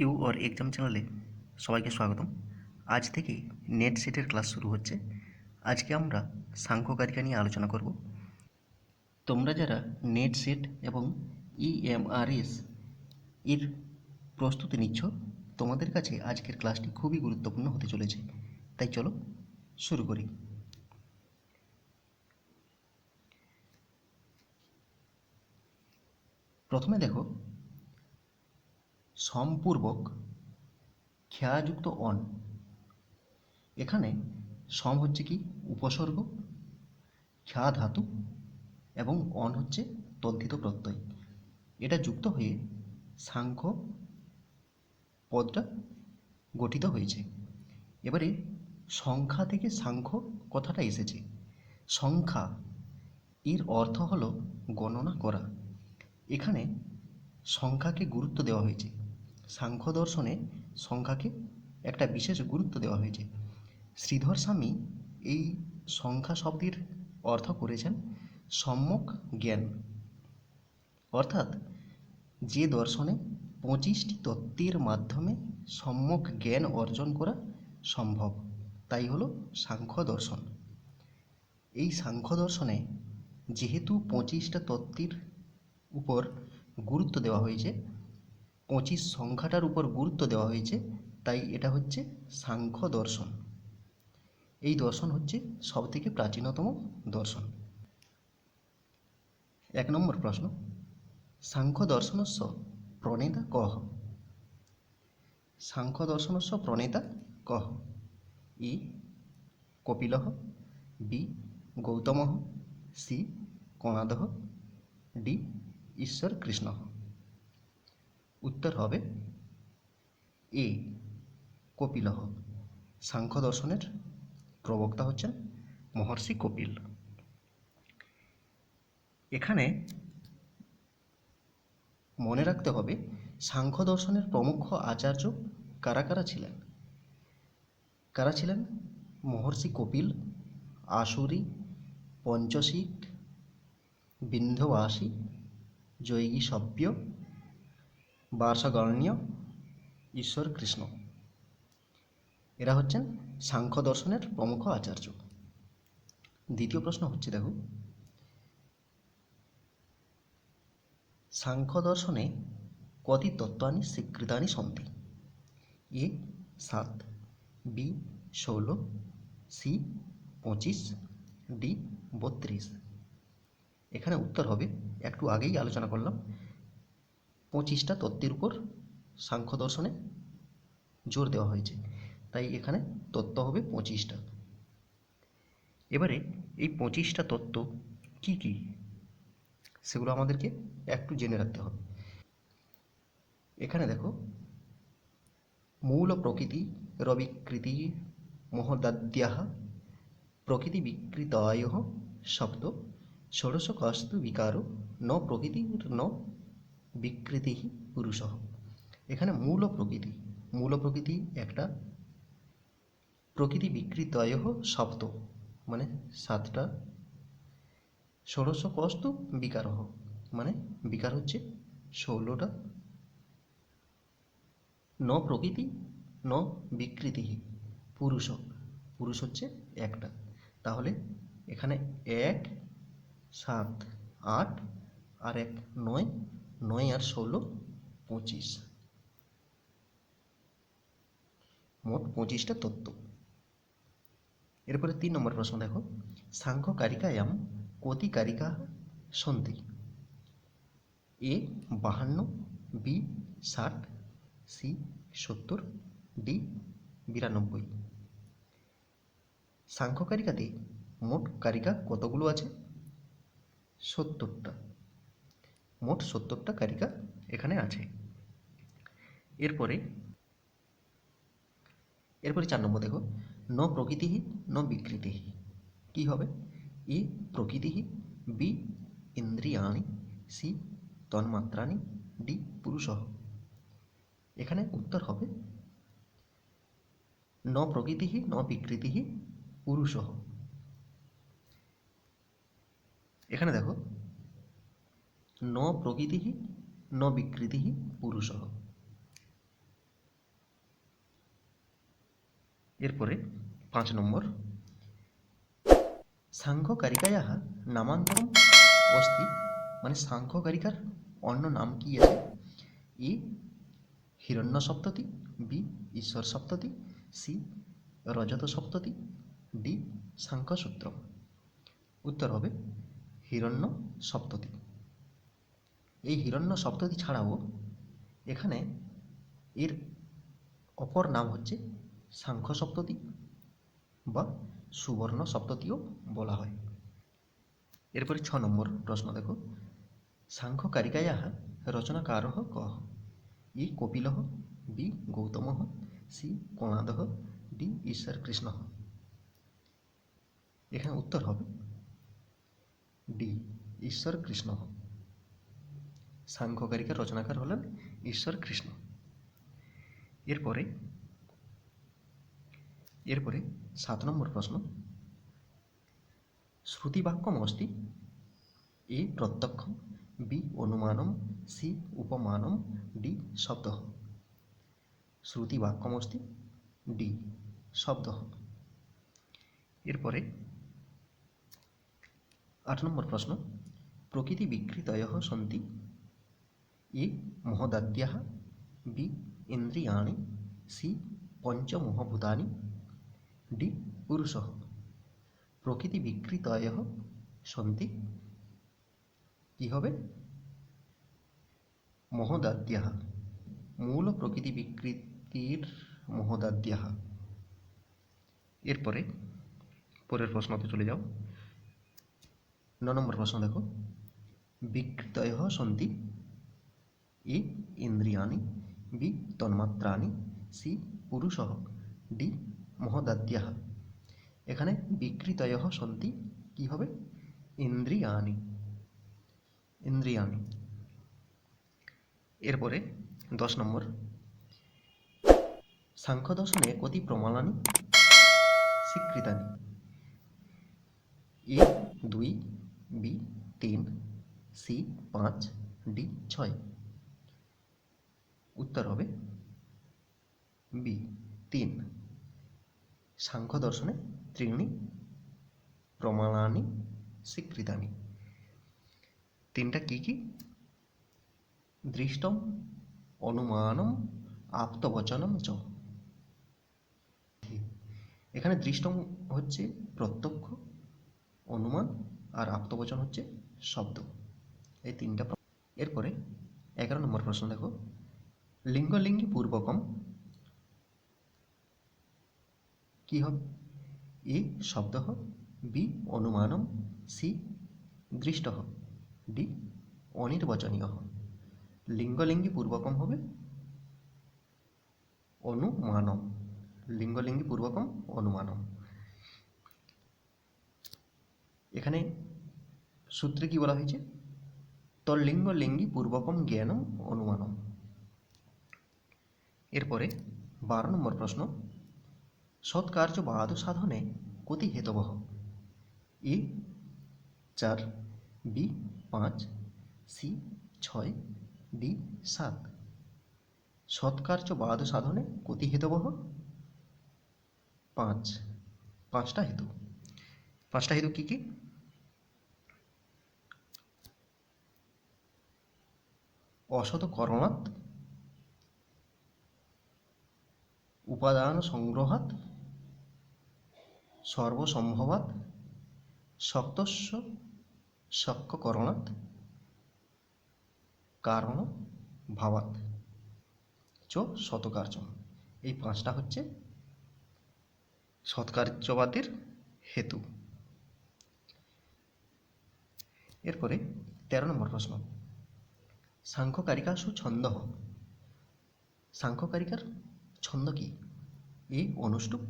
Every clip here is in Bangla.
ইউ ওর এক্সাম চ্যানেলে সবাইকে স্বাগতম। আজ থেকে নেট সেটের ক্লাস শুরু হচ্ছে। আজকে আমরা সাংখ্যকারিকা নিয়ে আলোচনা করব। তোমরা যারা নেট সেট এবং ইএমআরএস এর প্রস্তুতি নিচ্ছ, তোমাদের কাছে আজকের ক্লাসটি খুবই গুরুত্বপূর্ণ হতে চলেছে। তাই চলো শুরু করি। প্রথমে দেখো সম্পূর্বক খেয়াযুক্ত অন। এখানে সম হচ্ছে কি? উপসর্গ, খেয়া ধাতু এবং অন হচ্ছে তদ্ধিত প্রত্যয়। এটা যুক্ত হয়ে সাংখ্য পদটা গঠিত হয়েছে। এবারে সংখ্যা থেকে সাংখ্য কথাটা এসেছে। সংখ্যা, এর অর্থ হলো গণনা করা। এখানে সংখ্যাকে গুরুত্ব দেওয়া হয়েছে। সাংখ্য দর্শনে সংখ্যাকে একটা বিশেষ গুরুত্ব দেওয়া হয়েছে। শ্রীধর স্বামী এই সংখ্যা শব্দের অর্থ করেছেন সম্যক জ্ঞান। অর্থাৎ যে দর্শনে পঁচিশটি তত্ত্বের মাধ্যমে সম্যক জ্ঞান অর্জন করা সম্ভব, তাই হলো সাংখ্য দর্শন এই সাংখ্য দর্শনে যেহেতু পঁচিশটা তত্ত্বের উপর গুরুত্ব দেওয়া হয়েছে পঁচিশ সংখ্যাটার উপর গুরুত্ব দেওয়া হয়েছে, তাই এটা হচ্ছে সাংখ্য দর্শন। এই দর্শন হচ্ছে সবথেকে প্রাচীনতম দর্শন। এক নম্বর প্রশ্ন, সাংখ্য দর্শনস্য প্রণেতা কহ? সাংখ্য দর্শনস্য প্রণেতা কহ? A Kapil B Gautam C, কণাদহ, D Ishwar Krishna উত্তর হবে এ, কপিলহ। সাংখ্য দর্শনের প্রবক্তা হচ্ছেন মহর্ষি কপিল। এখানে মনে রাখতে হবে সাংখ্য দর্শনের প্রমুখ আচার্য কারা কারা ছিলেন? কারা ছিলেন? মহর্ষি কপিল, আসুরি পঞ্চশীট বিন্ধ্যবাসী জৈগী সভ্য বার্ষগণ্য ঈশ্বর কৃষ্ণ। এরা হচ্ছেন সাংখ্য দর্শনের প্রমুখ আচার্য। দ্বিতীয় প্রশ্ন হচ্ছে, দেখো, সাংখ্য দর্শনে কতি তত্ত্বানি স্বীকৃতানি সন্তি এ সাত, বি ষোলো, সি পঁচিশ, ডি বত্রিশ। এখানে উত্তর হবে, একটু আগেই আলোচনা করলাম। পঁচিশটা তত্ত্বের উপর সাংখ্য দর্শনে জোর দেওয়া হয়েছে। তাই এখানে তত্ত্ব হবে পঁচিশটা। এবারে এই পঁচিশটা তত্ত্ব কি কি? সেগুলো আমাদেরকে একটু জেনে রাখতে হবে। এখানে দেখো, মূল প্রকৃতি রবিকৃতি মহদাদ্যাহ, প্রকৃতি বিকৃতয় শব্দ ষোড়শ কস্তু বিকার, ন প্রকৃতি ন বিকৃতি পুরুষ। এখানে মূল প্রকৃতি মূল প্রকৃতি একটা প্রকৃতি বিকৃতয় শব্দ মানে সাতটা। ষোড়শ কস্তু বিকার মানে বিকার হচ্ছে ষোলোটা। ন প্রকৃতি, ন বিকৃতি পুরুষ পুরুষ হচ্ছে একটা। তাহলে এখানে এক, সাত, আট, আর এক নয় নয় আর ষোলো, পঁচিশ। মোট পঁচিশটা তত্ত্ব এরপরে তিন নম্বর প্রশ্ন দেখো। সাংখ্য কারিকায়াম কতি কারিকা সন্ধি। এ বাহান্ন, বি ষাট, সি সত্তর, ডি বিরানব্বই। সাংখ্য কারিকাতে মোট কারিকা কতগুলো আছে? সত্তরটা। মোট সত্তরটা কারিকা এখানে আছে। এরপরে এরপরে চার নম্বর দেখো। ন প্রকৃতি ন বিকৃতি কী হবে? এ প্রকৃতি বি ইন্দ্রিয়াণি, সি তন্মাত্রানি ডি পুরুষ। এখানে উত্তর হবে ন প্রকৃতি ন বিকৃতি পুরুষ। এখানে দেখো ন প্রকৃতি ন বিকৃতি পুরুষ। এরপরে পাঁচ নম্বর। সাংখ্যকারিকায়াः নামান্তরম অস্তি মানে সাংখ্যকারিকার অন্য নাম কি আছে? এ হিরণ্য সপ্ততি বি ঈশ্বর সপ্ততি সি রজত সপ্ততি ডি সাংখ্যসূত্র উত্তর হবে হিরণ্য সপ্ততি এই হিরণ্য সপ্ততি ছাড়াও এখানে এর অপর নাম হচ্ছে সাংখ্য সপ্ততি বা সুবর্ণ সপ্ততিও বলা হয়। এরপরে ছ নম্বর প্রশ্ন দেখো। সাংখ্য সাংখ্যকারিকায়াः রচনাকারः কः ই কপিলः বি গৌতমः সি কণাদः ডি ঈশ্বর কৃষ্ণ এখানে উত্তর হবে ডি ঈশ্বর কৃষ্ণ সাংখ্যকারিকার রচনাকার হলেন ঈশ্বর কৃষ্ণ। এরপরে এরপরে সাত নম্বর প্রশ্ন। শ্রুতিবাক্যমস্তি এ প্রত্যক্ষম, বি অনুমানম, সি উপমানম, ডি শব্দ শ্রুতিবাক্যমস্তি ডি শব্দ এরপরে, আট নম্বর প্রশ্ন। প্রকৃতি বিকৃতয় সন্তি এ মহদাদ্যাः বি ইন্দ্রিয়াণি সি পঞ্চমহভূতানি ডি পুরুষः প্রকৃতি বিকৃতয় সন্তি কি হবে? মহদাদ্যাः। মূল প্রকৃতি বিকৃতির মহদাদ্যাः। এরপরে পরের প্রশ্নতে চলে যাও। ন নম্বর প্রশ্ন দেখো। বিকৃতয় সন্তি। এ ইন্দ্রিয়াণি বি তন্মাত্রাণি সি পুরুষ ডি মহদাদ্যাः এখানে বিকৃতয় সন্তি কি হবে? ইন্দ্রিয়াণি। ইন্দ্রিয়াণি। এরপরে দশ নম্বর। সাংখ্যদর্শনে কতি প্রমাণানি স্বীকৃতানি। এ দুই, বি, তিন, সি, পাঁচ, ডি, ছয়। উত্তর হবে বি, তিন। সাংখ্য দর্শনে ত্রিণি প্রমাণানি স্বীকৃতানি তিনটা কি কি? দৃষ্টম, অনুমানম আপ্তবচনম চ। এখানে দৃষ্টম হচ্ছে প্রত্যক্ষ, অনুমান আর আপ্তবচন হচ্ছে শব্দ। এই তিনটা এরপরে এগারো নম্বর প্রশ্ন দেখো। লিঙ্গলিঙ্গি পূর্বকম। কি হবে? এ শব্দ বি অনুমানম। সি দৃষ্ট ডি অনির্বচনীয় লিঙ্গলিঙ্গি পূর্বকম হবে। অনুমানম। লিঙ্গলিঙ্গি পূর্বকম, অনুমানম। এখানে সূত্রে কি বলা হয়েছে? তল্লিঙ্গ লিঙ্গি পূর্বকম জ্ঞানম, অনুমানম। এরপরে বারো নম্বর প্রশ্ন, সৎকার্য বাদ সাধনে কতি হেতবহ? এ, চার, বি, পাঁচ, সি, ছয়, ডি, সাত। সৎকার্য বাদ সাধনে কতি হেতবহ? পাঁচ, পাঁচটা হেতু। পাঁচটা হেতু কি কি? অসৎ করণাৎ উপাদান সংগ্রহাৎ সর্বসম্ভবাৎ শক্তস্য শক্যকরণাৎ কারণ, ভাবাত। চ শতকার্যম এই পাঁচটা হচ্ছে সৎকার্যবাদের হেতু। এরপরে তেরো নম্বর প্রশ্ন। সাংখ্যকারিকাসু ছন্দ। সাংখ্যকারিকার ছন্দ কি? এ অনুষ্টুপ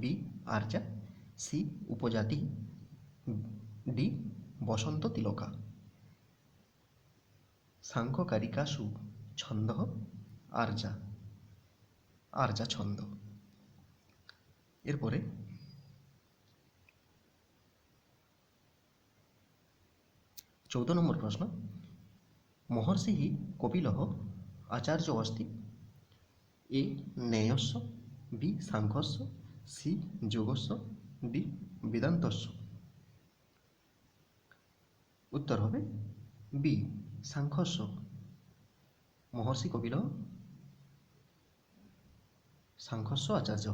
বি আর্যা, সি উপজাতি, ডি বসন্ত তিলকা। সাংখ্যকারিকাসু ছন্দ আর্যা। আর্যা ছন্দ। এরপরে চৌদ্দ নম্বর প্রশ্ন। মহর্ষি কপিল আচার্য অস্তি এ ন্যায়স্য বি সাংখ্যস্য সি যোগস্ব ডি বেদান্তস্য। উত্তর হবে বি সাংখ্যস্য মহর্ষি কপিল সাংখ্যস্য আচার্য।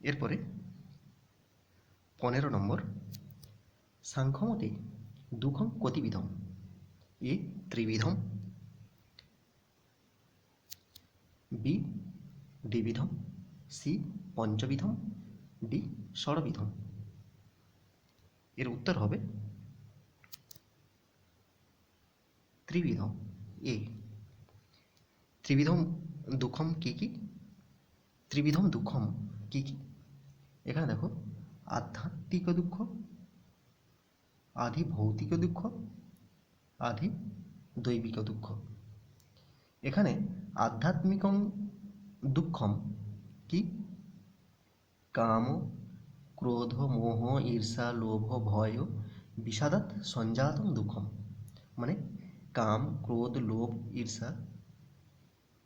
এরপরে পনেরো নম্বর সাংখ্যমতে দুঃখম কতিবিধম, এ ত্রিবিধম। বি দ্বিবিধম সি পঞ্চবিধম ডি ষড়বিধম। এর উত্তর হবে ত্রিবিধম এ ত্রিবিধম দুঃখম কি কি? ত্রিবিধম দুঃখম কি কি? এখানে দেখো, আধ্যাত্মিক দুঃখ আধি ভৌতিক দুঃখ আধি দৈবিক দুঃখ। এখানে আধ্যাত্মিকং দুঃখম। কি? কাম, ক্রোধ, মোহ, ঈর্ষা, লোভ, ভয় বিষাদাত সঞ্জাতম দুঃখম। মানে কাম, ক্রোধ, লোভ, ঈর্ষা,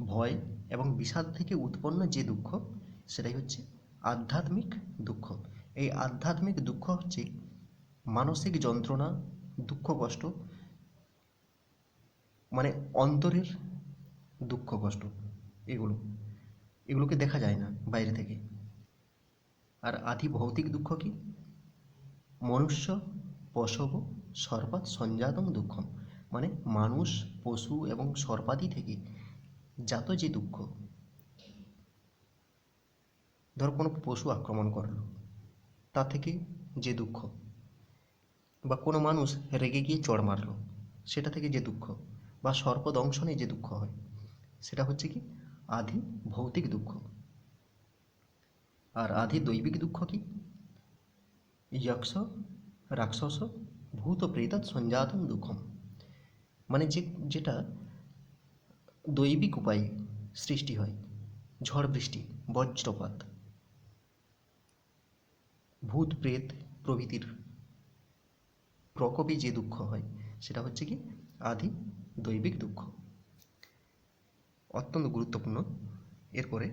ভয় এবং বিষাদ থেকে উৎপন্ন যে দুঃখ, সেটাই হচ্ছে আধ্যাত্মিক দুঃখ। এই আধ্যাত্মিক দুঃখ হচ্ছে মানসিক যন্ত্রণা, দুঃখ কষ্ট মানে অন্তরের দুঃখ, কষ্ট, এগুলো, এগুলোকে দেখা যায় না বাইরে থেকে। আর আধি ভৌতিক দুঃখ কি? মনুষ্য, পশব সর্বাত সঞ্জাতম দুঃখম। মানে মানুষ, পশু এবং সর্পাদি থেকে জাত যে দুঃখ, ধর কোনো পশু আক্রমণ করল, তা থেকে যে দুঃখ, বা কোনো মানুষ রেগে গিয়ে চড় মারলো, সেটা থেকে যে দুঃখ, বা সর্পদংশনে যে দুঃখ হয় সেটা হচ্ছে কি? আধি ভৌতিক দুঃখ। আর আধি দৈবিক দুঃখ কি? যক্ষ রাক্ষস ভূত প্রেতাৎ সঞ্জাতম দুঃখম। মানে যে, যেটা দৈবিক উপায়ে সৃষ্টি হয়। ঝড় বৃষ্টি, বজ্রপাত ভূত প্রেত প্রভৃতির প্রকোপে যে দুঃখ হয়, সেটা হচ্ছে কি? আদি দৈবিক দুঃখ। অত্যন্ত গুরুত্বপূর্ণ। এরপরে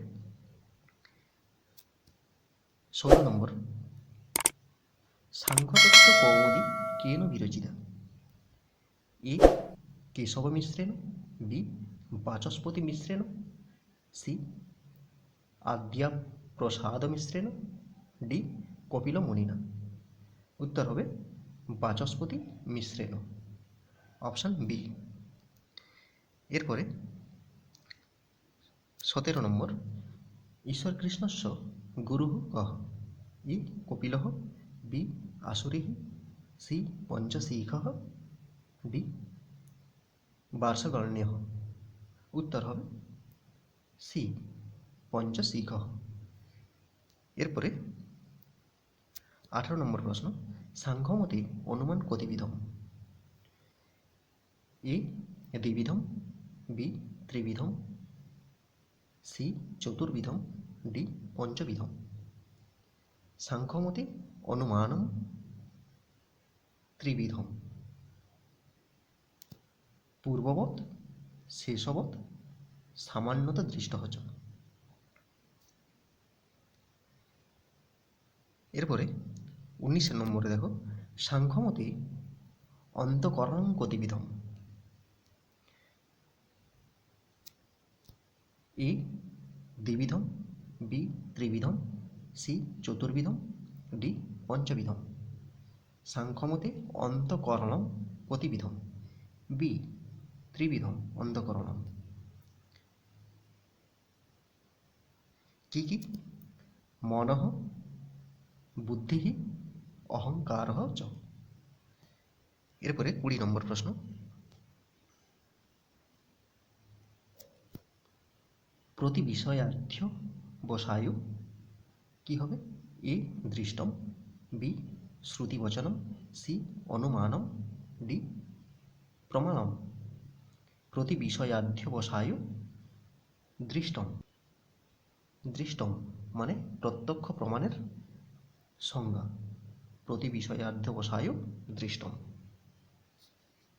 ষোলো নম্বর। সাংখ্যতত্ত্ব কৌমুদি কেন বিরোচিতা? এ, কেশব মিশ্রেণ বি, বাচস্পতি মিশ্রেণ সি আদ্যা প্রসাদ মিশ্রেণ ডি, কপিল মুনিনা উত্তর হবে বাচস্পতি মিশ্রেণ অপশান বি। এরপরে সতেরো নম্বর। ঈশ্বর কৃষ্ণস্য গুরু কহ। A Kapil B Asuri C Panchashikha D Varshaganya উত্তর হবে সি পঞ্চশিখ। এরপরে আঠারো নম্বর প্রশ্ন। সাংঘমতে অনুমান কতিবিধম এ দ্বিবিধম, বি ত্রিবিধম সি চতুর্বিধম, ডি পঞ্চবিধম। সাংখ্যমতে অনুমানম ত্রিবিধম। পূর্ববৎ, শেষবৎ, সামান্যতা দৃষ্টহচ। এরপরে উনিশ নম্বরে দেখো, সাংখ্যমতে অন্তকরণ গতিবিধম এ দ্বিবিধম, বি ত্রিবিধম, সি চতুর্বিধম, ডি পঞ্চবিধম। সাংখ্যমতে অন্তকরণম প্রতিবিধম, বি ত্রিবিধম অন্তকরণম। কি কি? মনঃ, বুদ্ধি, অহংকার চ। এরপরে কুড়ি নম্বর প্রশ্ন। প্রতি বিষয়ার্থ বসায়ু। কি হবে? এ দৃষ্টম, বি শ্রুতিবচনম, সি অনুমানম, ডি প্রমাণম। প্রতি বিষয়াধ্য দৃষ্টম। দৃষ্টম মানে প্রত্যক্ষ প্রমাণের সংজ্ঞা। প্রতি বিষয়াধ্য দৃষ্টম।